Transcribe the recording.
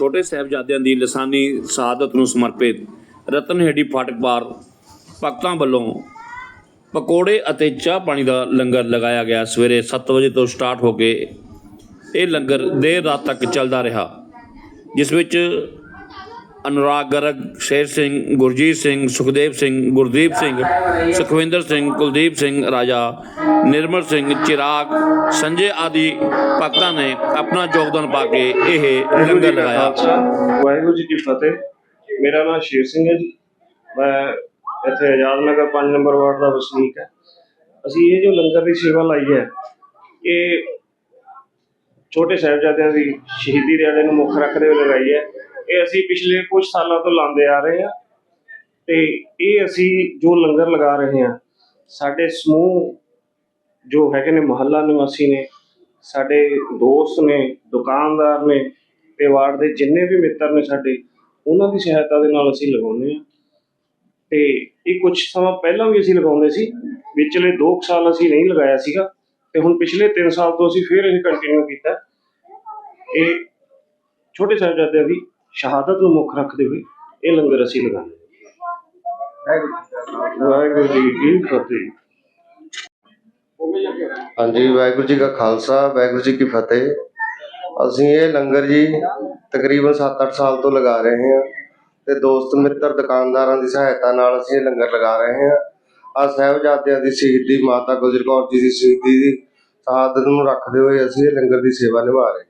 ਛੋਟੇ ਸਾਹਿਬਜ਼ਾਦਿਆਂ ਦੀ ਲਸਾਨੀ ਸ਼ਹਾਦਤ ਨੂੰ ਸਮਰਪਿਤ ਰਤਨਹੇੜੀ ਫਾਟਕ ਪਾਰ ਭਗਤਾਂ ਵੱਲੋਂ ਪਕੌੜੇ ਅਤੇ ਚਾਹ ਪਾਣੀ ਦਾ ਲੰਗਰ ਲਗਾਇਆ ਗਿਆ। ਸਵੇਰੇ 7 ਵਜੇ ਤੋਂ ਸਟਾਰਟ ਹੋ ਕੇ ਇਹ ਲੰਗਰ ਦੇਰ ਰਾਤ ਤੱਕ ਚੱਲਦਾ ਰਿਹਾ, ਜਿਸ ਵਿੱਚ ਅਨੁਰਾਗ ਗਰਗ ਸ਼ੇਰ ਸਿੰਘ ਗੁਰਜੀਤ ਸਿੰਘ ਸੁਖਦੇਵ ਸਿੰਘ ਗੁਰਦੀਪ ਸਿੰਘ ਸੁਖਵਿੰਦਰ ਸਿੰਘ ਕੁਲਦੀਪ ਸਿੰਘ ਰਾਜਾ ਨਿਰਮਲ ਸਿੰਘ ਚਿਰਾਗ ਸੰਜੇ ਆਦਿ ਭਗਤਾਂ ਨੇ ਆਪਣਾ ਯੋਗਦਾਨ ਪਾ ਕੇ ਇਹ ਲੰਗਰ ਲਗਾਇਆ। ਵਾਹਿਗੁਰੂ ਜੀ ਕੀ ਫਤਿਹ। ਮੇਰਾ ਨਾਮ ਸ਼ੇਰ ਸਿੰਘ ਹੈ ਜੀ। ਮੈਂ ਇੱਥੇ ਆਜ਼ਾਦ ਨਗਰ 5 ਨੰਬਰ ਵਾਰਡ ਦਾ ਵਸਨੀਕ ਹਾਂ। ਅਸੀਂ ਇਹ ਜੋ ਲੰਗਰ ਦੀ ਸੇਵਾ ਲਾਈ ਹੈ ਇਹ ਛੋਟੇ ਸਾਹਿਬਜ਼ਾਦਿਆਂ ਦੀ ਸ਼ਹੀਦੀ ਦਿਹਾੜੇ ਨੂੰ ਮੁੱਖ ਰੱਖਦੇ ਹੋਏ ਲਗਾਈ ਹੈ। ਇਹ ਅਸੀਂ ਪਿਛਲੇ ਕੁਝ ਸਾਲਾਂ ਤੋਂ ਲਾਉਂਦੇ ਆ ਰਹੇ ਹਾਂ ਤੇ ਇਹ ਅਸੀਂ ਜੋ ਲੰਗਰ ਲਗਾ ਰਹੇ ਹਾਂ, ਸਾਡੇ ਸਮੂਹ ਜੋ ਹੈਗੇ ਨੇ ਮੁਹੱਲਾ ਨਿਵਾਸੀ ਨੇ, ਸਾਡੇ ਦੋਸਤ ਨੇ, ਦੁਕਾਨਦਾਰ ਨੇ ਤੇ ਵਾਰਡ ਦੇ ਜਿੰਨੇ ਵੀ ਮਿੱਤਰ ਨੇ ਸਾਡੇ, ਉਹਨਾਂ ਦੀ ਸਹਾਇਤਾ ਦੇ ਨਾਲ ਅਸੀਂ ਲਗਾਉਂਦੇ ਹਾਂ। ਤੇ ਇਹ ਕੁਝ ਸਮਾਂ ਪਹਿਲਾਂ ਵੀ ਅਸੀਂ ਲਗਾਉਂਦੇ ਸੀ, ਵਿਚਲੇ 2 ਸਾਲ ਅਸੀਂ ਨਹੀਂ ਲਗਾਇਆ ਸੀਗਾ, ਤੇ ਹੁਣ ਪਿਛਲੇ 3 ਸਾਲ ਤੋਂ ਅਸੀਂ ਫੇਰ ਇਹ ਕੰਟੀਨਿਊ ਕੀਤਾ। ਇਹ ਛੋਟੇ ਸਾਹਿਬਜ਼ਾਦਿਆਂ ਦੀ ਸ਼ਹਾਦਤ ਨੂੰ ਮੁੱਖ ਰੱਖਦੇ ਹੋਏ ਇਹ ਲੰਗਰ ਅਸੀਂ ਲਗਾਉਂਦੇ ਹਾਂ। ਵਾਹਿਗੁਰੂ ਜੀ ਕੀ ਫਤਿਹ। ਹਾਂਜੀ, ਵਾਹਿਗੁਰੂ ਜੀ ਕਾ ਖਾਲਸਾ, ਵਾਹਿਗੁਰੂ ਜੀ ਕੀ ਫਤਿਹ। ਅਸੀਂ ਇਹ ਲੰਗਰ ਜੀ ਤਕਰੀਬਨ 7-8 ਸਾਲ ਤੋਂ ਲਗਾ ਰਹੇ ਹਾਂ ਤੇ ਦੋਸਤ ਮਿੱਤਰ ਦੁਕਾਨਦਾਰਾਂ ਦੀ ਸਹਾਇਤਾ ਨਾਲ ਅਸੀਂ ਇਹ ਲੰਗਰ ਲਗਾ ਰਹੇ ਹਾਂ। ਆ ਸਾਹਿਬਜ਼ਾਦਿਆਂ ਦੀ ਸ਼ਹੀਦੀ, ਮਾਤਾ ਗੁਜਰ ਕੌਰ ਜੀ ਦੀ ਸ਼ਹੀਦੀ ਦੀ ਸ਼ਹਾਦਤ ਨੂੰ ਰੱਖਦੇ ਹੋਏ ਅਸੀਂ ਇਹ ਲੰਗਰ ਦੀ ਸੇਵਾ ਨਿਭਾ ਰਹੇ